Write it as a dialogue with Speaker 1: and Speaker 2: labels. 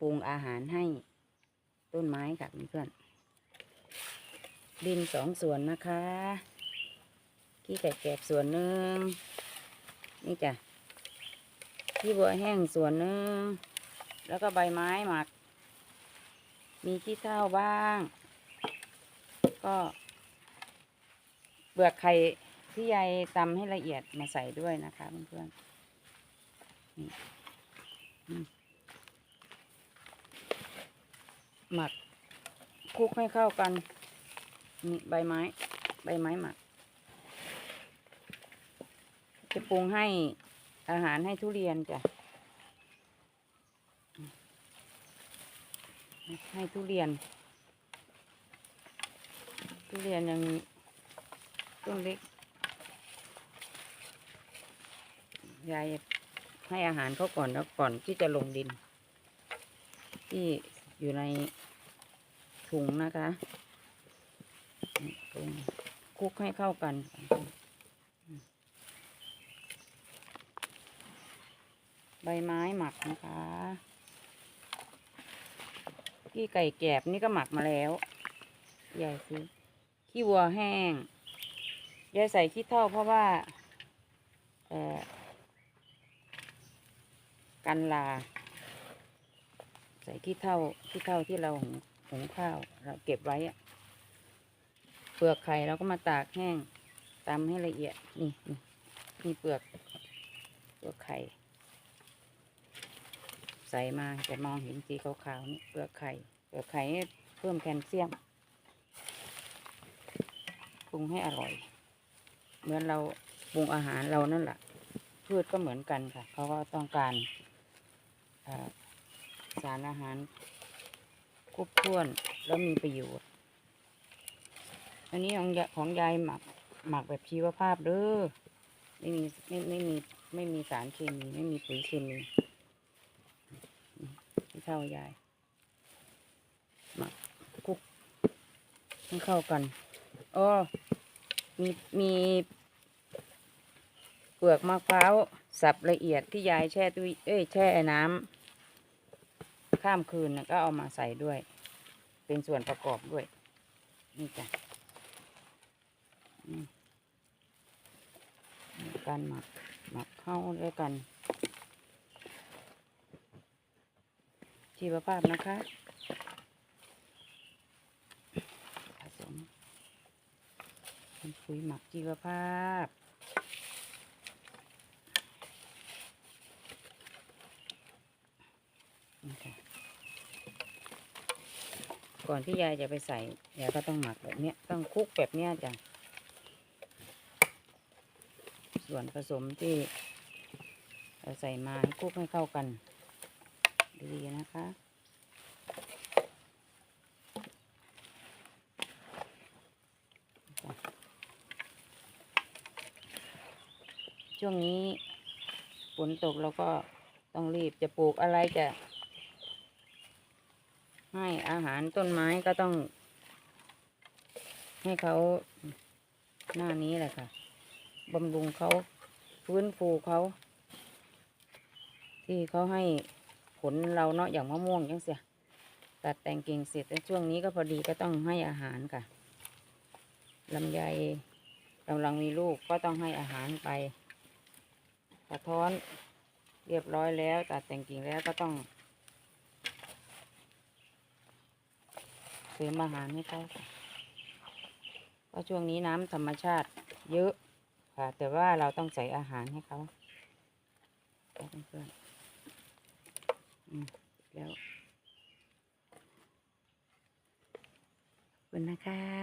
Speaker 1: ปรุงอาหารให้ต้นไม้ค่ะเพื่อนดินสองส่วนนะคะขี้ไก่แกบส่วนหนึ่งนี่จ้ะขี้บัวแห้งส่วนหนึ่งแล้วก็ใบไม้หมัก มีขี้เถ้าบ้าง ก็เปลือกไข่ที่ยายตำให้ละเอียดมาใส่ด้วยนะคะเพื่อนๆนี่อืม หมักคลุกให้เข้ากันนี่ใบไม้ ใบไม้หมัก จะปรุงให้อาหารให้ทุเรียนจ้ะ ให้ทุเรียน ทุเรียนยังต้นเล็กยายให้อาหารเขาก่อนแล้วก่อนที่จะลงดิน ที่ อยู่ในถุงนะคะคลุกให้เข้ากัน ใบไม้หมักนะคะขี้ไก่แกบนี่ก็หมักมาแล้วยายซื้อขี้วัวแห้งยายใส่ขี้เท่าเพราะว่าเอ่อกันลา ส่ขี้เท่าขี้เท่าที่เราหุงหุงข้าวเราเก็บไว้อะเปลือกไข่เราก็มาตากแห้งตำให้ละเอียดนี่นี่นี่เปลือกเปลือกไข่ ใส่มาจะมองเห็นสีขาวๆนี่เปลือกไข่เปลือกไข่เพิ่มแคลเซียมปรุงให้อร่อย เหมือนเราปรุงอาหารเรานั่นแหละพืชก็เหมือนกันค่ะเขาก็ต้องการ สารอาหารครบถ้วนแล้วมีประโยชน์ อันนี้ของยาของยายหมักหมักแบบชีวภาพเด้อไม่มีไม่ไม่มีไม่มีสารเคมีไม่มีปุ๋ยเคมีให้เข้ายายหมักคลุกให้เข้ากันอ๋อมีมีเปลือกมะพร้าวสับละเอียดที่ยายแช่ตู้เอ้ยแช่น้ำ ข้ามคืนก็เอามาใส่ด้วย เป็นส่วนประกอบด้วย นี่จ้ะการหมักหมักเข้าด้วยกัน ชีวภาพนะคะผสมเป็นปุ๋ยหมักชีวภาพ นี่ค่ะ ก่อนที่ยายจะไปใส่ยายก็ต้องหมักแบบเนี้ยต้องคลุกแบบเนี้ยจ้ะส่วนผสมที่เราใส่มาให้คลุกให้เข้ากัน ดีนะคะ ช่วงนี้ฝนตกเราก็ต้องรีบจะปลูกอะไรจะ ให้อาหารต้นไม้ก็ต้อง ให้เขาหน้านี้แหละค่ะบำรุงเขาฟื้นฟูเขาที่เขาให้ผลเราเนาะอย่างมะม่วงยังเสียตัดแต่งกิ่งเสร็จแล้วช่วงนี้ก็พอดีก็ต้องให้อาหารค่ะลำไยกำลังมีลูกก็ต้องให้อาหารไปกระท้อนเรียบร้อยแล้ว ตัดแต่งกิ่งแล้วก็ต้อง เสริมอาหารให้เขาเพราะช่วงนี้น้ำธรรมชาติเยอะค่ะ แต่ว่าเราต้องใส่อาหารให้เขาเพื่อนอืมแล้วขอบคุณนะคะ